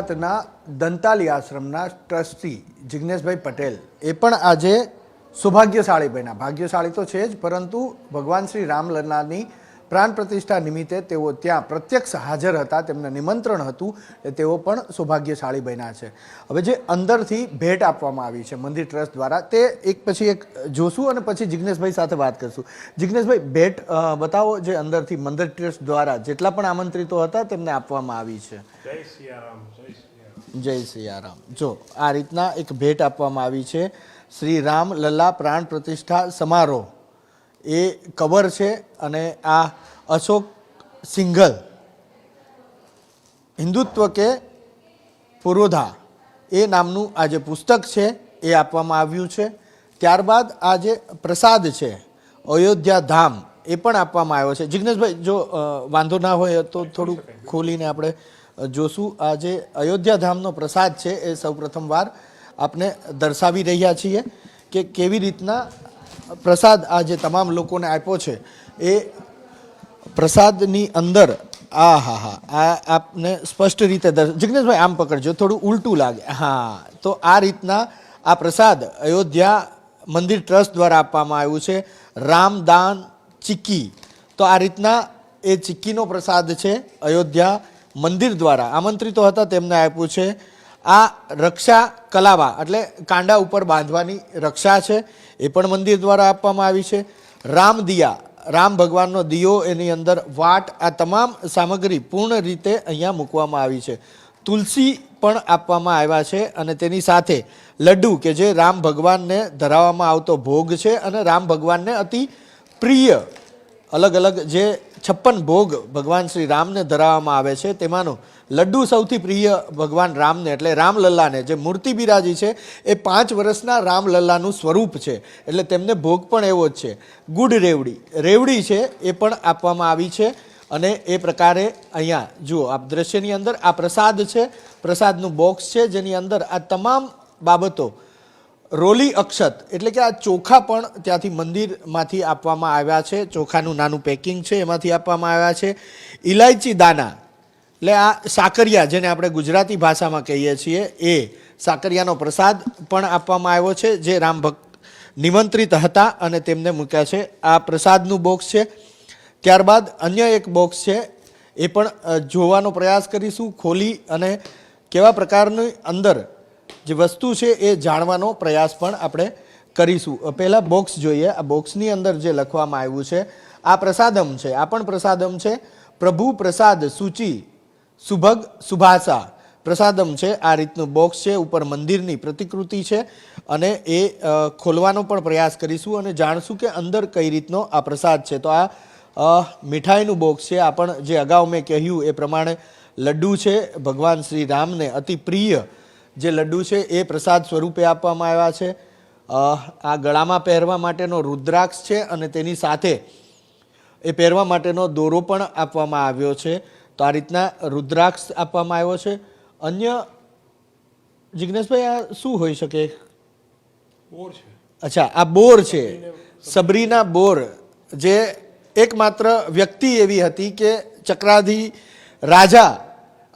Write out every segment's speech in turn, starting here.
ગુજરાતના દંતાલી આશ્રમના ટ્રસ્ટી જિજ્ઞેશભાઈ પટેલ. એ પણ આજે સૌભાગ્યશાળી બન્યા ભાગ્યશાળી તો છે જ, પરંતુ ભગવાન શ્રી રામલલ્લાની પ્રાણ પ્રતિષ્ઠા નિમિત્તે તેઓ ત્યાં પ્રત્યક્ષ હાજર હતા. તેમને નિમંત્રણ હતું એ તેઓ પણ સૌભાગ્યશાળી બન્યા છે. હવે જે અંદરથી ભેટ આપવામાં આવી છે મંદિર ટ્રસ્ટ દ્વારા, તે એક પછી એક જોશું અને પછી જિજ્ઞેશભાઈ સાથે વાત કરશું. જિજ્ઞેશભાઈ ભેટ બતાવો જે અંદરથી મંદિર ટ્રસ્ટ દ્વારા જેટલા પણ આમંત્રિતો હતા, તેમને આપવામાં આવી છે. જય જય સિયારામ. જો, આ રીતના એક ભેટ આપવામાં આવી છે. શ્રી રામ લલ્લા પ્રાણ પ્રતિષ્ઠા સમારોહ. એ કવર છે અને આ અશોક સિંઘલ હિન્દુત્વ કે પુરોધા એ નામનું આ જે પુસ્તક છે, એ આપવામાં આવ્યું છે. ત્યારબાદ આ જે પ્રસાદ છે, અયોધ્યા ધામ એ પણ આપવામાં આવ્યો છે. જિગ્નેશભાઈ, જો વાંધો ના હોય તો થોડું ખોલીને આપણે જોશું આ જે અયોધ્યાધામનો પ્રસાદ છે એ સૌ વાર આપને દર્શાવી રહ્યા છીએ કે કેવી રીતના પ્રસાદ આ જે તમામ લોકોને આપ્યો છે એ પ્રસાદની અંદર આ હા હા, આ આપને સ્પષ્ટ રીતે જિગ્નેશભાઈ, આમ પકડજો, થોડું ઉલટું લાગે. હા, તો આ રીતના આ પ્રસાદ અયોધ્યા મંદિર ટ્રસ્ટ દ્વારા આપવામાં આવ્યું છે રામદાન ચિક્કી. તો આ રીતના એ ચિક્કીનો પ્રસાદ છે અયોધ્યા મંદિર દ્વારા આમંત્રિતો હતા, તેમને આપ્યું છે. આ રક્ષા કલાવા, એટલે કાંડા ઉપર બાંધવાની રક્ષા છે, એ પણ મંદિર દ્વારા આપવામાં આવી છે. રામદિયા રામ ભગવાનનો દિયો એની અંદર વાટ, આ તમામ સામગ્રી પૂર્ણ રીતે અહીંયા મૂકવામાં આવી છે. તુલસી પણ આપવામાં આવ્યા છે અને તેની સાથે લડ્ડુ કે જે રામ ભગવાનને ધરાવવામાં આવતો ભોગ છે અને રામ ભગવાનને અતિ પ્રિય અલગ અલગ જે છપ્પન ભોગ ભગવાન શ્રી રામને ધરાવવામાં આવે છે. તેમાંનો લડ્ડુ સૌથી પ્રિય ભગવાન રામને, એટલે રામલલ્લાને. જે મૂર્તિ બિરાજી છે, એ પાંચ વર્ષના રામલલ્લાનું સ્વરૂપ છે. એટલે તેમને ભોગ પણ એવો જ છે. ગુડ રેવડી. રેવડી છે, એ પણ આપવામાં આવી છે. અને એ પ્રકારે અહીંયા, જુઓ, આ દ્રશ્યની અંદર આ પ્રસાદ છે. પ્રસાદનું બોક્સ છે, જેની અંદર આ તમામ બાબતો રોલી અક્ષત, એટલે કે આ ચોખા પણ ત્યાંથી મંદિરમાંથી આપવામાં આવ્યા છે. ચોખાનું નાનું પેકિંગ છે, એમાંથી આપવામાં આવ્યા છે. ઇલાયચી દાના, એટલે આ સાકરિયા જેને આપણે ગુજરાતી ભાષામાં કહીએ છીએ, એ સાકરિયાનો પ્રસાદ પણ આપવામાં આવ્યો છે, જે રામ ભક્ત નિમંત્રિત હતા અને તેમને મૂક્યા છે. આ પ્રસાદનું બોક્સ છે. ત્યારબાદ અન્ય એક બોક્સ છે, એ પણ જોવાનો પ્રયાસ કરીશું. ખોલી અને કેવા પ્રકારની અંદર જે વસ્તુ છે એ જાણવાનો પ્રયાસ પણ આપણે કરીશું. પહેલાં બોક્સ જોઈએ. આ બોક્સની અંદર જે લખવામાં આવ્યું છે, આ પ્રસાદમ છે, આ પણ પ્રસાદમ છે. પ્રભુ પ્રસાદ સૂચિ સુભગ સુભાષા પ્રસાદમ છે, આ રીતનું બોક્સ છે, ઉપર મંદિરની પ્રતિકૃતિ છે અને એ ખોલવાનો પણ પ્રયાસ કરીશું અને જાણશું કે અંદર કઈ રીતનો આ પ્રસાદ છે. તો આ મીઠાઈનું બોક્સ છે. આ પણ જે અગાઉ મેં કહ્યું એ પ્રમાણે લડ્ડુ છે. ભગવાન શ્રી રામને અતિ પ્રિય જે લડ્ડુ છે એ પ્રસાદ સ્વરૂપે આપવામાં આવ્યા છે. આ ગળામાં પહેરવા માટેનો રુદ્રાક્ષ છે અને તેની સાથે એ પહેરવા માટેનો દોરો પણ આપવામાં આવ્યો છે. તો આ રીતના રુદ્રાક્ષ આપવામાં આવ્યો છે. અન્ય જિજ્ઞેશભાઈ આ શું હોઈ શકે? બોર છે. અચ્છા આ બોર છે. સબરીના બોર જે એકમાત્ર વ્યક્તિ એવી હતી કે ચક્રાધી રાજા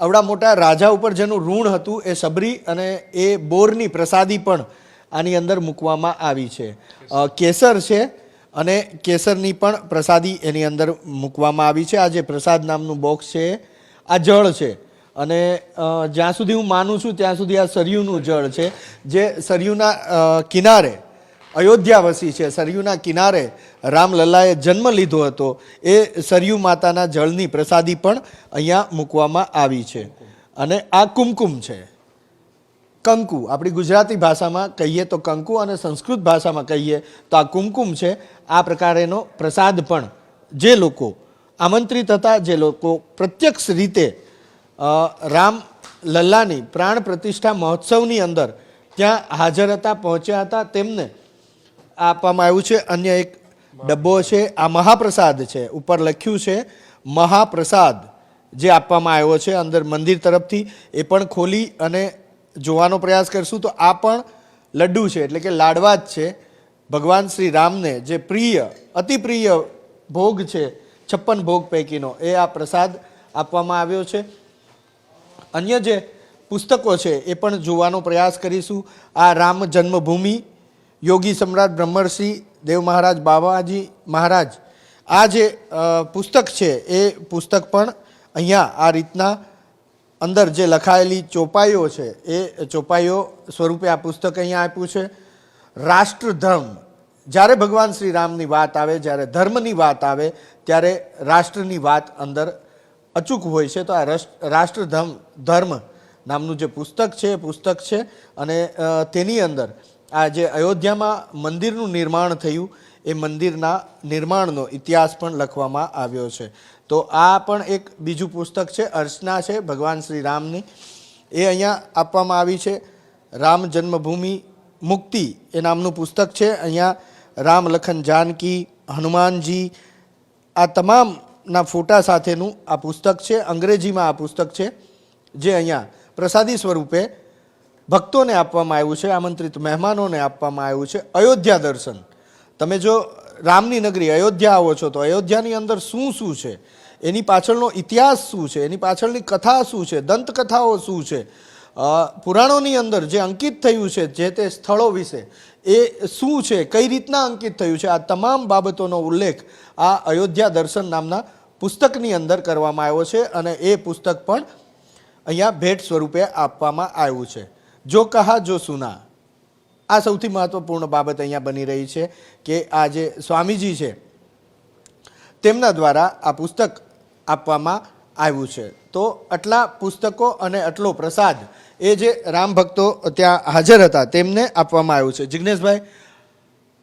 આવડા મોટા રાજા ઉપર જેનું ઋણ હતું એ સબરી અને એ બોરની પ્રસાદી પણ આની અંદર મૂકવામાં આવી છે. કેસર છે અને કેસરની પણ પ્રસાદી એની અંદર મૂકવામાં આવી છે. આ જે પ્રસાદ નામનું બોક્સ છે, આ જળ છે. અને જ્યાં સુધી હું માનું છું ત્યાં સુધી આ સરયુનું જળ છે. જે સરયુના કિનારે અયોધ્યા વસી છે. સરયુના કિનારે રામલલ્લાએ જન્મ લીધો હતો. એ સરયુ માતાના જળની પ્રસાદી પણ અહીંયા મૂકવામાં આવી છે. અને આ કુમકુમ છે. કંકુ. આપણી ગુજરાતી ભાષામાં કહીએ તો કંકુ અને સંસ્કૃત ભાષામાં કહીએ તો આ કુમકુમ છે. આ પ્રકારેનો પ્રસાદ પણ જે લોકો આમંત્રિત હતા, જે લોકો પ્રત્યક્ષ રીતે રામ લલ્લાની પ્રાણ પ્રતિષ્ઠા મહોત્સવની અંદર ત્યાં હાજર હતા, પહોંચ્યા હતા, તેમને આપવામાં આવ્યું છે. અન્ય એક ડબ્બો છે, આ મહાપ્રસાદ છે. ઉપર લખ્યું છે, મહાપ્રસાદ જે આપવામાં આવ્યો છે અંદર મંદિર તરફથી. એ પણ ખોલી અને જોવાનો પ્રયાસ કરશું. તો આ પણ લડ્ડુ છે, એટલે કે લાડવા જ છે. ભગવાન શ્રી રામને જે પ્રિય, અતિ પ્રિય ભોગ છે, છપ્પન ભોગ પૈકીનો, એ આ પ્રસાદ આપવામાં આવ્યો છે. અન્ય જે પુસ્તકો છે, એ પણ જોવાનો પ્રયાસ કરીશું. આ રામ જન્મભૂમિ યોગી સમ્રાટ બ્રહ્મર્ષિ દેવ મહારાજ બાબાજી મહારાજ. આ જે પુસ્તક છે, એ પુસ્તક પણ અહીંયા આ રીતના અંદર જે લખાયેલી ચોપાઈઓ છે, એ ચોપાઈઓ સ્વરૂપે આ પુસ્તક અહીંયા આપ્યું છે. રાષ્ટ્રધર્મ. જ્યારે ભગવાન શ્રી રામની વાત આવે, જ્યારે ધર્મની વાત આવે, ત્યારે રાષ્ટ્રની વાત અંદર અચૂક હોય છે. તો આ રાષ્ટ્રધર્મ ધર્મ નામનું જે પુસ્તક છે, એ પુસ્તક છે અને તેની અંદર આ જે અયોધ્યામાં મંદિરનું નિર્માણ થયું, એ મંદિરના નિર્માણનો ઇતિહાસ પણ લખવામાં આવ્યો છે. તો આ પણ એક બીજું પુસ્તક છે, અર્ચના છે, ભગવાન શ્રી રામની એ અહીંયા આપવામાં આવી છે, રામ જન્મભૂમિ મુક્તિ એ નામનું પુસ્તક છે. અહીંયા રામ લખન જાનકી, હનુમાનજી, આ તમામના ફોટા સાથેનું આ પુસ્તક છે, અંગ્રેજીમાં આ પુસ્તક છે, જે અહીંયા પ્રસાદી સ્વરૂપે ભક્તોને આપવામાં આવ્યું છે, આમંત્રિત મહેમાનોને આપવામાં આવ્યું છે. અયોધ્યા દર્શન. તમે જો રામની નગરી અયોધ્યા આવો છો, તો અયોધ્યાની અંદર શું શું છે? એની પાછળનો ઇતિહાસ શું છે? એની પાછળની કથા શું છે? દંતકથાઓ શું છે? પુરાણોની અંદર જે અંકિત થયું છે, જે તે સ્થળો વિશે, એ શું છે? કઈ રીતના અંકિત થયું છે? આ તમામ બાબતોનો ઉલ્લેખ આ અયોધ્યા દર્શન નામના પુસ્તકની અંદર કરવામાં આવ્યો છે અને એ પુસ્તક પણ અહીંયા ભેટ સ્વરૂપે આપવામાં આવ્યું છે. જો કહા જો સુના. આ સૌથી મહત્વપૂર્ણ બાબત અહીંયા બની રહી છે કે આ જે સ્વામીજી છે, તેમના દ્વારા આ પુસ્તક આપવામાં આવ્યું છે. તો આટલા પુસ્તકો અને આટલો પ્રસાદ એ જે રામ ભક્તો ત્યાં હાજર હતા, તેમને આપવામાં આવ્યું છે. જિગ્નેશભાઈ,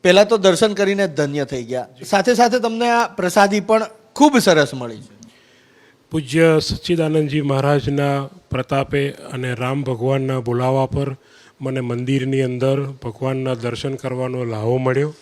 પહેલાં તો દર્શન કરીને ધન્ય થઈ ગયા. સાથે સાથે તમને આ પ્રસાદી પણ ખૂબ સરસ મળી છે. પૂજ્ય સચ્ચિદાનંદજી મહારાજના પ્રતાપે અને રામ ભગવાનના બોલાવા પર મને મંદિરની અંદર ભગવાનના દર્શન કરવાનો લાહો મળ્યો.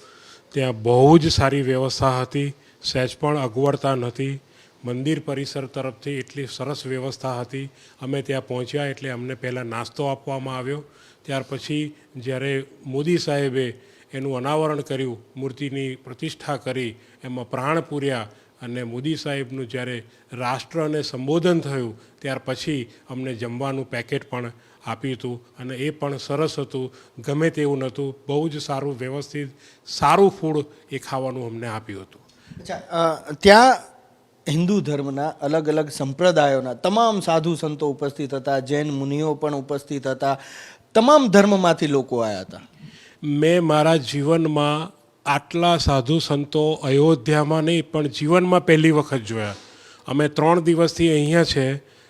ત્યાં બહુ જ સારી વ્યવસ્થા હતી, સહેજ પણ અગવડતા નથી મંદિર પરિસર તરફથી એટલી સરસ વ્યવસ્થા હતી. અમે ત્યાં પહોંચ્યા એટલે અમને પહેલાં નાસ્તો આપવામાં આવ્યો. ત્યાર પછી જ્યારે મોદી સાહેબે એનું અનાવરણ કર્યું, મૂર્તિની પ્રતિષ્ઠા કરી, એમાં પ્રાણ પૂર્યા અને મોદી સાહેબનું જ્યારે રાષ્ટ્રને સંબોધન થયું ત્યાર પછી અમને જમવાનું પેકેટ પણ આપ્યું હતું અને એ પણ સરસ હતું ગમે તેવું નહોતું બહુ જ સારું વ્યવસ્થિત સારું ફૂડ એ ખાવાનું અમને આપ્યું હતું. ત્યાં હિન્દુ ધર્મના અલગ અલગ સંપ્રદાયોના તમામ સાધુ સંતો ઉપસ્થિત હતા જૈન મુનિઓ પણ ઉપસ્થિત હતા તમામ ધર્મમાંથી લોકો આવ્યા હતા. મેં મારા જીવનમાં આટલા સાધુ સંતો અયોધ્યામાં નહીં, પણ જીવનમાં પહેલી વખત જોયા. અમે ત્રણ દિવસથી અહીંયા છે.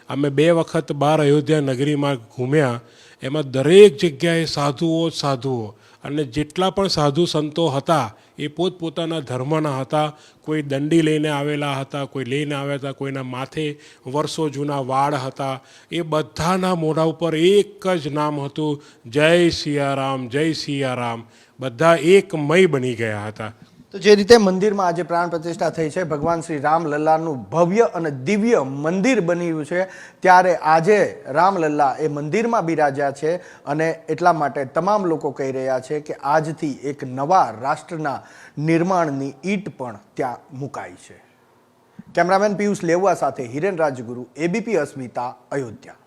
અમે બે વખત બાર અયોધ્યા નગરીમાં ઘૂમ્યા. એમાં દરેક જગ્યાએ સાધુઓ સાધુઓ. અને જેટલા પણ સાધુ સંતો હતા, એ પોતપોતાના ધર્મના હતા. કોઈ દંડી લઈને આવેલા હતા, કોઈ લઈને આવ્યા હતા, કોઈના માથે વર્ષો જૂના વાળ હતા. એ બધાના મોઢા ઉપર એક જ નામ હતું, જય સિયારામ જય સિયારામ. બધા એકમય બની ગયા હતા. તો જે રીતે મંદિરમાં આજે પ્રાણ પ્રતિષ્ઠા થઈ છે, ભગવાન શ્રી રામ લલ્લાનું ભવ્ય અને દિવ્ય મંદિર બન્યું છે, ત્યારે આજે રામલલ્લા એ મંદિરમાં બિરાજ્યા છે અને એટલા માટે તમામ લોકો કહી રહ્યા છે કે આજથી એક નવા રાષ્ટ્રના નિર્માણની ઈંટ પણ ત્યાં મુકાઈ છે. કેમેરામેન પિયુષ લેવા સાથે હિરેન રાજગુરુ, એબીપી અસ્મિતા, અયોધ્યા.